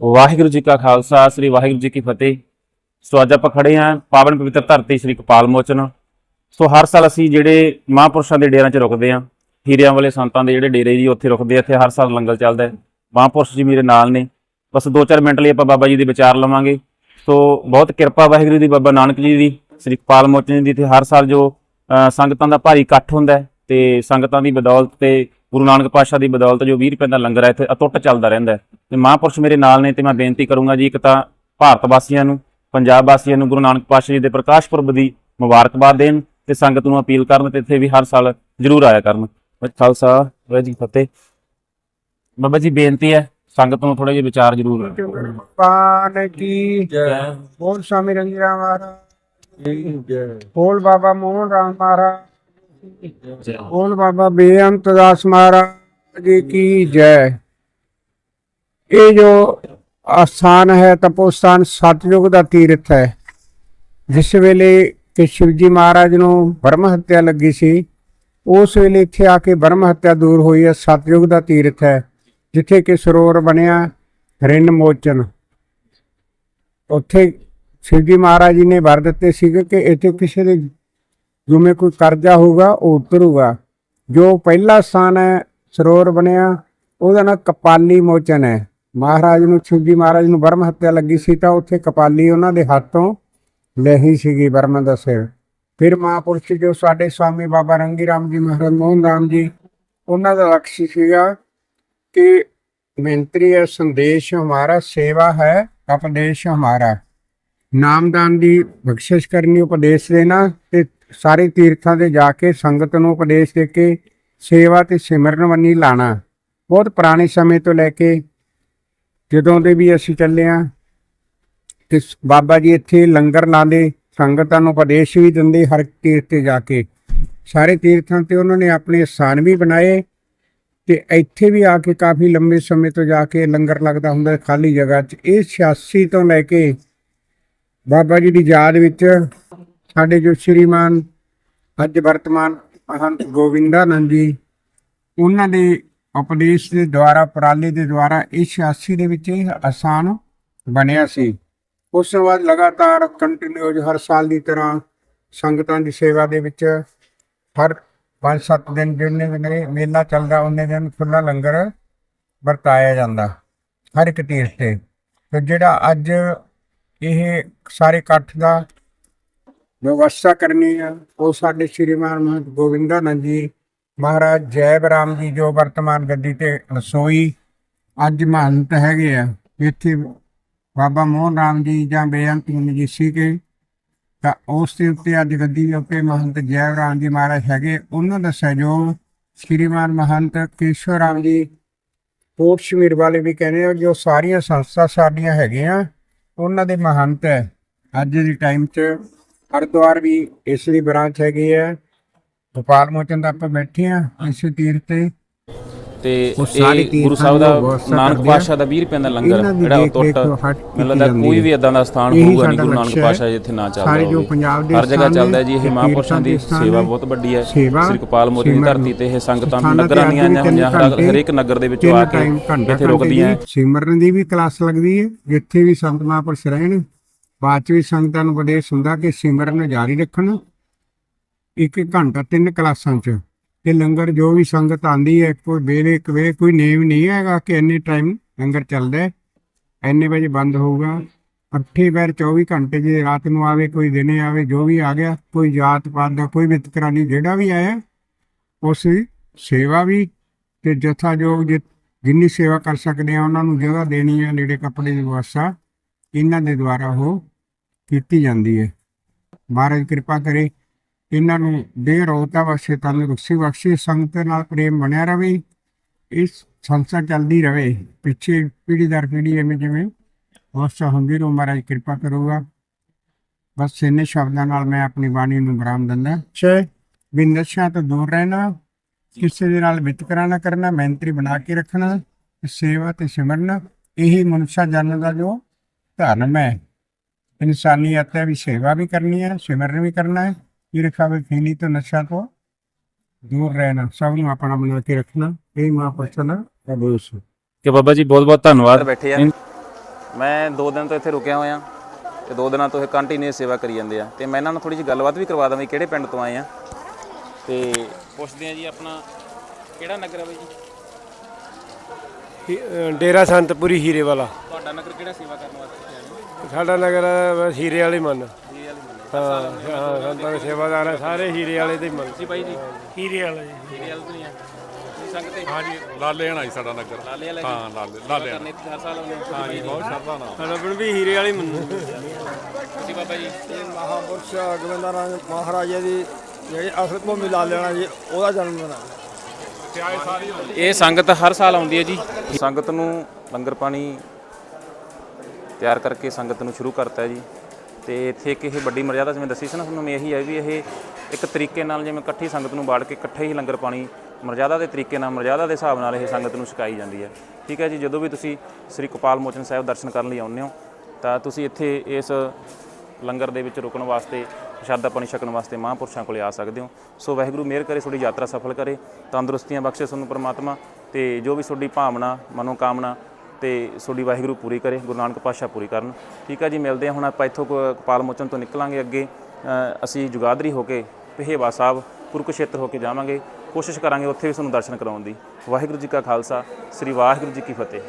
ਵਾਹਿਗੁਰੂ ਜੀ ਕਾ ਖਾਲਸਾ, ਸ੍ਰੀ ਵਾਹਿਗੁਰੂ ਜੀ ਕੀ ਫਤਿਹ। ਸੋ ਅੱਜ ਆਪਾਂ ਖੜੇ ਆਂ ਪਾਵਨ ਪਵਿੱਤਰ ਧਰਤੀ ਸ੍ਰੀ ਕਪਾਲ ਮੋਚਨ। ਸੋ ਹਰ ਸਾਲ ਅਸੀਂ ਜਿਹੜੇ ਮਹਾਂਪੁਰਸ਼ਾਂ ਦੇ ਡੇਰਿਆਂ 'ਚ ਰੁਕਦੇ ਆਂ ਹੀਰਿਆਂ ਵਾਲੇ ਸੰਤਾਂ ਦੇ ਜਿਹੜੇ ਡੇਰੇ ਜੀ ਉੱਥੇ ਰੁਕਦੇ ਆ, ਇੱਥੇ ਹਰ ਸਾਲ ਲੰਗਰ ਚੱਲਦਾ ਹੈ। ਮਹਾਂਪੁਰਸ਼ ਜੀ ਮੇਰੇ ਨਾਲ ਨੇ। ਬਸ 2-4 ਮਿੰਟ ਲਈ ਆਪਾਂ ਬਾਬਾ ਜੀ ਦੇ ਵਿਚਾਰ ਲਵਾਂਗੇ। ਸੋ ਬਹੁਤ ਕਿਰਪਾ ਵਾਹਿਗੁਰੂ ਦੀ, ਬਾਬਾ ਨਾਨਕ ਜੀ ਦੀ, ਸ੍ਰੀ ਕਪਾਲ ਮੋਚਨ ਜੀ ਦੀ। ਤੇ ਹਰ ਸਾਲ ਜੋ ਸੰਗਤਾਂ ਦਾ ਭਾਰੀ ਇਕੱਠ ਹੁੰਦਾ ਹੈ ਤੇ ਸੰਗਤਾਂ ਦੀ ਬਦੌਲਤ ਤੇ ਗੁਰੂ ਨਾਨਕ ਪਾਤਸ਼ਾਹ ਦੀ ਬਦੌਲਤ ਜੋ 20 ਰੁਪਏ ਦਾ ਲੰਗਰ ਹੈ, ਇੱਥੇ ਅਟੁੱਟ ਚੱਲਦਾ ਰਹਿੰਦਾ ਤੇ ਮਹਾਪੁਰਸ਼ ਮੇਰੇ ਨਾਲ ਨੇ ਤੇ ਮੈਂ ਬੇਨਤੀ ਕਰੂੰਗਾ ਜੀ ਇੱਕ ਤਾਂ ਭਾਰਤ ਵਾਸੀਆਂ ਨੂੰ ਪੰਜਾਬ ਵਾਸੀਆਂ ਨੂੰ ਗੁਰੂ ਨਾਨਕ ਪਾਤਸ਼ਾਹ ਜੀ ਦੇ ਪ੍ਰਕਾਸ਼ ਪੁਰਬ ਦੀ ਮੁਬਾਰਕਬਾਦ ਦੇਣ ਤੇ ਸੰਗਤ ਨੂੰ ਅਪੀਲ ਕਰਨ ਤੇ ਇੱਥੇ ਵੀ ਹਰ ਸਾਲ ਜ਼ਰੂਰ ਆਇਆ ਕਰਨ। ਖਾਲਸਾ ਵਾਹਿਗੁਰੂ ਜੀ ਫਤਿਹ। ਬਾਬਾ ਜੀ ਬੇਨਤੀ ਹੈ ਸੰਗਤ ਨੂੰ ਥੋੜੇ ਜਿਹਾ ਵਿਚਾਰ ਜ਼ਰੂਰ ਪਾਨ ਕੀ ਬੋਲ ਸਵਾਮੀ ਰੰਗੀਰਾ ਮਹਾਰਾਜ। ਬਾਬਾ ਮੋਹਨ ਰਾਮ ਮਹਾਰਾਜ। ਬਾਬਾ ਬੇਅੰਤ ਦਾਸ ਮਹਾਰਾਜ ਜੀ ਕੀ ਜੈ। ਇਹ ਜੋ ਆਸਥਾਨ ਹੈ, ਤਪੋਸਥਾਨ ਸਤਯੁਗ ਦਾ ਤੀਰਥ ਹੈ। ਜਿਸ ਵੇਲੇ ਕਿ ਸ਼ਿਵਜੀ ਮਹਾਰਾਜ ਨੂੰ ਬ੍ਰਹਮ ਹੱਤਿਆ ਲੱਗੀ ਸੀ, ਉਸ ਵੇਲੇ ਇੱਥੇ ਆ ਕੇ ਬ੍ਰਹਮ ਹੱਤਿਆ ਦੂਰ ਹੋਈ ਹੈ, ਸਤਯੁਗ ਦਾ ਤੀਰਥ ਹੈ, ਜਿੱਥੇ ਕਿ ਸਰੋਵਰ ਬਣਿਆ ਰਿੰਨ ਮੋਚਨ। ਉੱਥੇ ਸ਼ਿਵਜੀ ਮਹਾਰਾਜ ਜੀ ਨੇ ਵਰ ਦਿੱਤੇ ਸੀਗੇ ਕਿ ਇੱਥੇ ਕਿਸੇ ਦੇ ਜਿਵੇਂ ਕੋਈ ਕਰਜ਼ਾ ਹੋਊਗਾ, ਉਹ ਉਤਰੂਗਾ। ਜੋ ਪਹਿਲਾ ਸਥਾਨ ਹੈ, ਸਰੋਵਰ ਬਣਿਆ, ਉਹਦਾ ਨਾਂ ਕਪਾਲੀ ਮੋਚਨ ਹੈ। ਮਹਾਰਾਜ ਨੂੰ ਸ਼ਿਵਜੀ ਮਹਾਰਾਜ ਨੂੰ ਬਰਮ ਹੱਤਿਆ ਲੱਗੀ ਸੀ ਤਾਂ ਉੱਥੇ ਕਪਾਲੀ ਉਹਨਾਂ ਦੇ ਹੱਥੋਂ ਲਹੀ ਸੀਗੀ ਬਰਮ ਦਾ ਸਿਰ। ਫਿਰ ਮਹਾਂਪੁਰਸ਼ ਜੋ ਸਾਡੇ ਸਵਾਮੀ ਬਾਬਾ ਰੰਗੀ ਰਾਮ ਜੀ, ਮਹਾਰਾਜ ਮੋਹਨ ਰਾਮ ਜੀ, ਉਹਨਾਂ ਦਾ ਲਕਸ਼ ਸੀਗਾ ਕਿ ਮੰਤਰੀ ਹੈ, ਸੰਦੇਸ਼ ਹਮਾਰਾ, ਸੇਵਾ ਹੈ, ਉਪਦੇਸ਼ ਹਮਾਰਾ। ਨਾਮਦਾਨ ਦੀ ਬਖਸ਼ਿਸ਼ ਕਰਨੀ, ਉਪਦੇਸ਼ ਦੇਣਾ ਤੇ ਸਾਰੇ ਤੀਰਥਾਂ ਤੇ ਜਾ ਕੇ ਸੰਗਤ ਨੂੰ ਉਪਦੇਸ਼ ਦੇ ਕੇ ਸੇਵਾ ਤੇ ਸਿਮਰਨ ਵੰਨੀ ਲਾਣਾ। ਬਹੁਤ ਪੁਰਾਣੇ ਸਮੇਂ ਤੋਂ ਲੈ ਕੇ ਜਦੋਂ ਦੇ ਵੀ ਅਸੀਂ ਚੱਲੇ ਆ, ਤੇ ਬਾਬਾ ਜੀ ਇੱਥੇ ਲੰਗਰ ਲਾਉਂਦੇ, ਸੰਗਤਾਂ ਨੂੰ ਉਪਦੇਸ਼ ਵੀ ਦਿੰਦੇ ਹਰ ਤੀਰਥ ਤੇ ਜਾ ਕੇ। ਸਾਰੇ ਤੀਰਥਾਂ ਤੇ ਉਹਨਾਂ ਨੇ ਆਪਣੇ ਸਥਾਨ ਵੀ ਬਣਾਏ, ਤੇ ਇੱਥੇ ਵੀ ਆ ਕੇ ਕਾਫੀ ਲੰਬੇ ਸਮੇਂ ਤੋਂ ਜਾ ਕੇ ਲੰਗਰ ਲੱਗਦਾ ਹੁੰਦਾ ਖਾਲੀ ਜਗ੍ਹਾ 'ਚ। ਇਹ 86 ਤੋਂ ਲੈ ਕੇ ਬਾਬਾ ਜੀ ਦੀ ਯਾਦ ਵਿੱਚ ਸਾਡੇ ਜੋ ਸ਼੍ਰੀਮਾਨ ਅੱਜ ਵਰਤਮਾਨ ਮਹੰਤ ਗੋਵਿੰਦਾਨੰਦ ਜੀ, ਉਹਨਾਂ ਦੇ ਉਪਦੇਸ਼ ਦੇ ਦੁਆਰਾ, ਪ੍ਰਾਲੀ ਦੇ ਦੁਆਰਾ ਇਹ 86 ਦੇ ਵਿੱਚ ਇਹ ਆਸਾਨ ਬਣਿਆ ਸੀ। ਉਸ ਤੋਂ ਬਾਅਦ ਲਗਾਤਾਰ ਕੰਟੀਨਿਊ ਹਰ ਸਾਲ ਦੀ ਤਰ੍ਹਾਂ ਸੰਗਤਾਂ ਦੀ ਸੇਵਾ ਦੇ ਵਿੱਚ ਹਰ ਪੰਜ ਸੱਤ ਦਿਨ ਜਿੰਨੇ ਦਿਨ ਮੇਲਾ ਚੱਲਦਾ, ਉਹਨੇ ਦਿਨ ਖੁੱਲਾ ਲੰਗਰ ਵਰਤਾਇਆ ਜਾਂਦਾ ਹਰ ਇੱਕ ਤੀਰਥ ਤੇ। ਤੇ ਜਿਹੜਾ ਅੱਜ ਇਹ ਸਾਰੇ ਇਕੱਠ ਦਾ ਵਿਵਸਥਾ ਕਰਨੀ ਆ, ਉਹ ਸਾਡੇ ਸ਼੍ਰੀਮਾਨ ਮਹੰਤ ਗੋਵਿੰਦਾਨੰਦ ਜੀ ਮਹਾਰਾਜ ਜੈਬ ਰਾਮ ਜੀ ਜੋ ਵਰਤਮਾਨ ਗੱਦੀ ਤੇ ਰਸੋਈ ਅੱਜ ਮਹੰਤ ਹੈਗੇ ਆ। ਇੱਥੇ ਬਾਬਾ ਮੋਹਨ ਰਾਮ ਜੀ ਜਾਂ ਬੇਅੰਤ ਜੀ ਸੀਗੇ, ਤਾਂ ਉਸ ਦੇ ਉੱਤੇ ਅੱਜ ਗੱਦੀ ਦੇ ਉੱਤੇ ਮਹੰਤ ਜੈ ਰਾਮ ਜੀ ਮਹਾਰਾਜ ਹੈਗੇ। ਉਹਨਾਂ ਦਾ ਸਹਿਯੋਗ ਸ਼੍ਰੀਮਾਨ ਮਹੰਤ ਕੇਸ਼ਵਰ ਰਾਮ ਜੀ, ਕੋਟ ਸ਼ਮੀਰ ਵਾਲੇ ਵੀ ਕਹਿੰਦੇ ਆ ਜੋ ਸਾਰੀਆਂ ਸੰਸਥਾ ਸਾਡੀਆਂ ਹੈਗੀਆਂ, ਉਹਨਾਂ ਦੇ ਮਹੰਤ ਹੈ। ਅੱਜ ਦੇ ਟਾਈਮ 'ਚ ਹਰਿਦੁਆਰ ਵੀ ਇਸ ਦੀ ਬ੍ਰਾਂਚ ਹੈਗੀ ਹੈ ਗੋਪਾਲ ਮੋਚਨ ਦਾ ਆਪਾਂ ਬੈਠੇ ਆ ਇਸੇ ਤੀਰਥ ਤੇ ਤੇ ਉਹ ਇਹ ਗੁਰੂ ਸਾਹਿਬ ਦਾ ਦੀ ਨਾਨਕ। ਪਾਤਸ਼ਾਹ ਦਾ 20 ਰੁਪਏ ਦਾ ਲੰਗਰ ਦੀ ਜਿਹੜਾ ਰੇਖ ਟੁੱਟ ਲੱਗਦਾ ਕੀਤੀ ਕੋਈ ਵੀ ਇਦਾਂ ਦਾ ਸਥਾਨ ਹੋਊਗਾ ਨਹੀਂ ਗੁਰੂ ਨਾਨਕ। ਪਾਤਸ਼ਾਹ ਜਿੱਥੇ ਨਾ ਚੱਲਦਾ ਸਾਰੇ ਜੋ ਹੋਵੇ। ਪੰਜਾਬ ਦੇ ਹਰ ਜਗ੍ਹਾ ਚੱਲਦਾ ਜੀ ਇਹ ਮਹਾਂਪੁਰਸ਼ਾਂ ਦੀ ਦੇ ਸੇਵਾ ਬਹੁਤ ਵੱਡੀ ਹੈ ਸ੍ਰੀ ਕਪਾਲ ਮੋਚਨ ਦੀ। ਧਰਤੀ ਤੇ ਇਹ ਸੰਗਤਾਂ ਨਗਰਾਂ ਦੀਆਂ ਹਰ ਹਰੇਕ ਨਗਰ ਦੇ ਵਿੱਚੋਂ ਆ ਕੇ ਇੱਥੇ ਰੁਕਦੀਆਂ ਦੀ ਸਿਮਰਨ ਦੀ ਵੀ ਕਲਾਸ ਲੱਗਦੀ ਹੈ ਜਿੱਥੇ ਵੀ ਸੰਤ ਮਹਾਂਪੁਰਸ਼ ਰਹਿਣ ਬਾਅਦ ਸੰਗਤਾਂ ਨੂੰ ਉਪਦੇਸ਼ ਹੁੰਦਾ ਕਿ ਸਿਮਰਨ ਜਾਰੀ ਰੱਖਣ ਇੱਕ ਘੰਟਾ, ਤਿੰਨ ਕਲਾਸਾਂ ਚ। ਤੇ ਲੰਗਰ ਜੋ ਵੀ ਸੰਗਤ ਆਂਦੀ ਹੈ ਕੋਈ ਵੇਲੇ, ਇੱਕ ਵੇਲੇ ਕੋਈ ਨੇਮ ਨਹੀਂ ਹੈਗਾ ਕਿ ਇੰਨੇ ਟਾਈਮ ਲੰਗਰ ਚੱਲਦਾ ਹੈ। ਇੰਨੇ ਵਜੇ ਬੰਦ ਹੋਊਗਾ। ਅੱਠੇ ਪੈਰ 24 ਘੰਟੇ ਜੇ ਰਾਤ ਨੂੰ ਆਵੇ, ਕੋਈ ਦਿਨੇ ਆਵੇ, ਜੋ ਵੀ ਆ ਗਿਆ, ਕੋਈ ਜਾਤ ਪਾਤ ਦਾ, ਕੋਈ ਵਿਤਕਰਾ ਨਹੀਂ ਜਿਹੜਾ ਵੀ ਆਇਆ, ਉਸ ਸੇਵਾ ਵੀ ਤੇ ਜਥਾਜੋਗ ਜਿ- ਜਿੰਨੀ ਸੇਵਾ ਕਰ ਸਕਦੇ ਆ, ਉਹਨਾਂ ਨੂੰ ਜਗ੍ਹਾ ਦੇਣੀ ਹੈ, ਨੇੜੇ ਕੱਪੜੇ ਦੀ ਵਿਵਸਥਾ, ਇਹਨਾਂ ਦੇ ਦੁਆਰਾ ਉਹ ਕੀਤੀ ਜਾਂਦੀ ਹੈ। ਮਹਾਰਾਜ ਕਿਰਪਾ ਕਰੇ ਇਹਨਾਂ ਨੂੰ ਦੇਹ ਰੋਤਾ ਬਖਸ਼ੇ ਤੰਦਰੁਸਤੀ ਬਖਸ਼ੇ ਸੰਗਤ ਨਾਲ ਪ੍ਰੇਮ ਬਣਿਆ ਰਵੇ ਇਸ ਸੰਸਥਾ ਚੱਲਦੀ ਰਵੇ ਪਿੱਛੇ ਪੀੜ੍ਹੀ ਦਰ ਪੀੜ੍ਹੀ ਐਵੇਂ ਜਿਵੇਂ ਵਿਵਸਥਾ ਹੁੰਦੀ ਰਹੋ ਮਹਾਰਾਜ ਕਿਰਪਾ ਕਰੂਗਾ। ਬਸ ਇੰਨੇ ਸ਼ਬਦਾਂ ਨਾਲ ਮੈਂ ਆਪਣੀ ਬਾਣੀ ਨੂੰ ਵਿਰਾਮ ਦਿੰਦਾ। ਛੇ ਵੀ ਨਸ਼ਿਆਂ ਤੋਂ ਦੂਰ ਰਹਿਣਾ ਕਿਸੇ ਦੇ ਨਾਲ ਵਿਤਕਰਾ ਨਾ ਕਰਨਾ ਮੈਂਤਰੀ ਬਣਾ ਕੇ ਰੱਖਣਾ ਸੇਵਾ ਤੇ ਸਿਮਰਨ ਇਹੀ ਮਨੁੱਖਾ ਜਨਮ ਦਾ ਜੋ ਧਰਮ ਹੈ। ਇਨਸਾਨੀਅਤ ਹੈ ਵੀ ਸੇਵਾ ਵੀ ਕਰਨੀ ਹੈ ਸਿਮਰਨ ਵੀ ਕਰਨਾ ਹੈ। ਈਰਖਾ ਵੀ ਖੇਲੀ ਤੋਂ ਨਸ਼ਾ ਤੋਂ ਦੂਰ ਰਹਿਣਾ ਸਭ ਨੂੰ ਆਪਣਾ ਬਣਾ ਕੇ ਰੱਖਣਾ ਇਹ ਦਾ ਉਪਦੇਸ਼ ਹੈ ਕਿ ਬਾਬਾ ਜੀ ਬਹੁਤ ਬਹੁਤ ਧੰਨਵਾਦ। ਬੈਠੇ ਆ। ਮੈਂ 2 ਦਿਨ ਤੋਂ ਇੱਥੇ ਰੁਕਿਆ ਹੋਇਆ ਤੇ 2 ਦਿਨਾਂ ਤੋਂ ਇਹ ਕੰਟੀਨਿਊਸ ਸੇਵਾ ਕਰੀ ਜਾਂਦੇ ਆ। ਤੇ ਮੈਂ ਇਹਨਾਂ ਨਾਲ ਥੋੜੀ ਜਿਹੀ ਗੱਲਬਾਤ ਵੀ ਕਰਵਾ ਦਵਾਂ ਕਿਹੜੇ ਪਿੰਡ ਤੋਂ ਆਏ ਆ। ਤੇ ਪੁੱਛਦੇ ਆ ਜੀ ਆਪਣਾ ਕਿਹੜਾ ਨਗਰ ਹੈ ਬਾਈ ਜੀ? ਡੇਰਾ ਸੰਤਪੁਰੀ ਹੀਰੇ ਵਾਲਾ। ਤੁਹਾਡਾ ਨਗਰ ਕਿਹੜਾ ਸੇਵਾ ਕਰਨ ਵਾਸਤੇ ਆਇਆ? ਸਾਡਾ ਨਗਰ ਹੀਰੇ ਵਾਲੇ ਮੰਨ। ਜੀ ਵਾਲੀ ਸੰਤਾਂ ਸੇਵਾਦਾਰ ਹੈ ਸਾਰੇ ਹੀਰੇ ਵਾਲੇ ਦੇ ਹੀ ਮੰਨ ਜੀ ਬਾਈ ਜੀ। ਹੀਰੇ ਵਾਲਾ ਜੀ। ਹੀਰੇ ਵਾਲ ਤੋਂ ਹੀ ਆ। ਜੀ ਸੰਗਤੇ ਹਾਂਜੀ ਲਾਲੇ ਹਣਾ ਸਾਡਾ ਨਗਰ। ਲਾਲੇ ਵਾਲੇ ਹਾਂ ਲਾਲੇ ਲਾਲੇ ਕਰਨੇ ਇੱਥੇ ਹਰ ਸਾਲ ਆਉਂਦੇ ਆ। ਹਾਂਜੀ ਬਹੁਤ ਸ਼ਰਧਾ ਨਾਲ। ਸਾਡਾ ਪਿੰਡ ਵੀ ਹੀਰੇ ਵਾਲੇ ਮੰਨ ਤੁਸੀਂ ਬਾਬਾ ਜੀ। ਮਹਾਪੁਰਸ਼ ਗੋਬਿੰਦਾਰਾਮ ਮਹਾਰਾਜਾ ਦੀ ਜਿਹੜੀ ਅਸਲ ਭੂਮੀ ਲਾ ਲੈਣਾ ਜੀ ਉਹਦਾ ਜਨਮ ਦਿਨ ਹੈ ਇਹ ਸੰਗਤ ਹਰ ਸਾਲ ਆਉਂਦੀ ਹੈ ਜੀ। ਸੰਗਤ ਨੂੰ ਲੰਗਰ ਪਾਣੀ ਤਿਆਰ ਕਰਕੇ ਸੰਗਤ ਨੂੰ ਸ਼ੁਰੂ ਕਰਤਾ ਹੈ ਜੀ। ਤੇ ਇੱਥੇ ਇੱਕ ਇਹ ਵੱਡੀ ਮਰਜ਼ਾਦਾ ਜਿਵੇਂ ਦੱਸੀ ਸੀ ਨਾ ਤੁਹਾਨੂੰ, ਮੈਂ ਇਹੀ ਹੈ ਵੀ ਇਹ ਇੱਕ ਤਰੀਕੇ ਨਾਲ ਜਿਵੇਂ ਇਕੱਠੀ ਸੰਗਤ ਨੂੰ ਬਾੜ ਕੇ ਇਕੱਠੇ ਹੀ ਲੰਗਰ ਪਾਣੀ ਮਰਜ਼ਾਦਾ ਦੇ ਤਰੀਕੇ ਨਾਲ ਮਰਜ਼ਾਦਾ ਦੇ ਹਿਸਾਬ ਨਾਲ ਇਹ ਸੰਗਤ ਨੂੰ ਛਕਾਈ ਜਾਂਦੀ ਹੈ। ਠੀਕ ਹੈ ਜੀ, ਜਦੋਂ ਵੀ ਤੁਸੀਂ ਸ੍ਰੀ ਕਪਾਲ ਮੋਚਨ ਸਾਹਿਬ ਦਰਸ਼ਨ ਕਰਨ ਲਈ ਆਉਂਦੇ ਹੋ, ਤਾਂ ਤੁਸੀਂ ਇੱਥੇ ਇਸ ਲੰਗਰ ਦੇ ਵਿੱਚ ਰੁਕਣ ਵਾਸਤੇ ਪ੍ਰਸ਼ਾਦਾ ਪਾਣੀ ਛਕਣ ਵਾਸਤੇ ਮਹਾਂਪੁਰਸ਼ਾਂ ਕੋਲੇ ਆ ਸਕਦੇ ਹੋ। ਸੋ ਵਾਹਿਗੁਰੂ ਮਿਹਰ ਕਰੇ, ਤੁਹਾਡੀ ਯਾਤਰਾ ਸਫਲ ਕਰੇ, ਤੰਦਰੁਸਤੀਆਂ ਬਖਸ਼ੇ ਤੁਹਾਨੂੰ ਪਰਮਾਤਮਾ, ਤੇ ਜੋ ਵੀ ਤੁਹਾਡੀ ਭਾਵਨਾ, ਮਨੋਕਾਮਨਾ ਤੇ ਤੁਹਾਡੀ ਵਾਹਿਗੁਰੂ ਪੂਰੀ ਕਰੇ, ਗੁਰੂ ਨਾਨਕ ਪਾਤਸ਼ਾਹ ਪੂਰੀ ਕਰਨ। ਠੀਕ ਆ ਜੀ, ਮਿਲਦੇ ਹਾਂ ਹੁਣ ਆਪਾਂ ਇੱਥੋਂ ਕ- ਕਪਾਲ ਮੋਚਨ ਤੋਂ ਨਿਕਲਾਂਗੇ ਅੱਗੇ। ਅਸੀਂ ਜੁਗਾਦਰੀ ਹੋ ਕੇ ਪਹੇਵਾ ਸਾਹਿਬ ਕੁਰੂਕਸ਼ੇਤਰ ਹੋ ਕੇ ਜਾਵਾਂਗੇ। ਕੋਸ਼ਿਸ਼ ਕਰਾਂਗੇ ਉੱਥੇ ਵੀ ਤੁਹਾਨੂੰ ਦਰਸ਼ਨ ਕਰਾਉਣ ਦੀ। ਵਾਹਿਗੁਰੂ ਜੀ ਕਾ ਖਾਲਸਾ, ਸ੍ਰੀ ਵਾਹਿਗੁਰੂ ਜੀ ਕੀ ਫਤਿਹ।